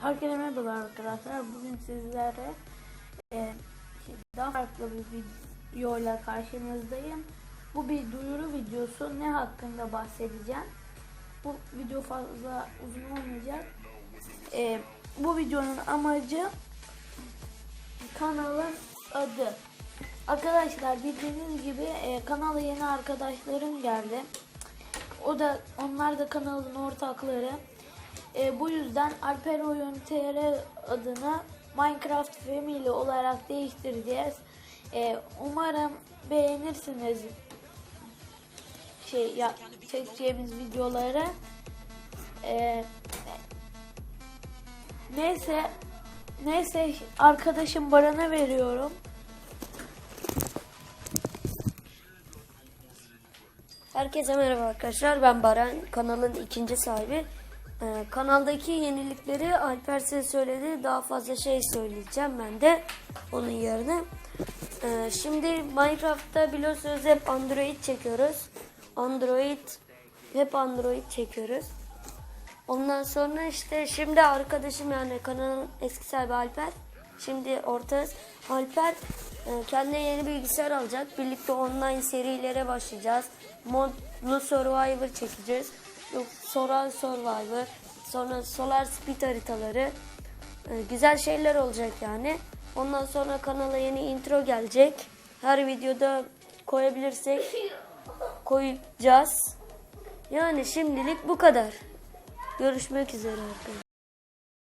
Herkese merhaba arkadaşlar. Bugün sizlere e, daha farklı bir videoyla karşınızdayım. Bu bir duyuru videosu. Ne hakkında bahsedeceğim. Bu video fazla uzun olmayacak. E, bu videonun amacı kanalın adı. Arkadaşlar bildiğiniz gibi e, kanala yeni arkadaşlarım geldi. O da onlar da kanalın ortakları. E, bu yüzden Alper Oyun TR adını Minecraft Family olarak değiştireceğiz. E, umarım beğenirsiniz şey ya çekeceğimiz videoları. E, neyse neyse arkadaşım Baran'a veriyorum. Herkese merhaba arkadaşlar. Ben Baran. Kanalın ikinci sahibi. Ee, kanaldaki yenilikleri Alper size söyledi. Daha fazla şey söyleyeceğim ben de onun yerine. Ee, şimdi Minecraft'ta biliyorsunuz hep Android çekiyoruz. Android hep Android çekiyoruz. Ondan sonra işte şimdi arkadaşım yani kanalın eski sahibi Alper. Şimdi ortağız. Alper e, kendine yeni bilgisayar alacak. Birlikte online serilere başlayacağız. Modlu Survivor çekeceğiz. Solar Survivor. Sonra Solar Speed haritaları. E, güzel şeyler olacak yani. Ondan sonra kanala yeni intro gelecek. Her videoda koyabilirsek koyacağız. Yani şimdilik bu kadar. Görüşmek üzere arkadaşlar.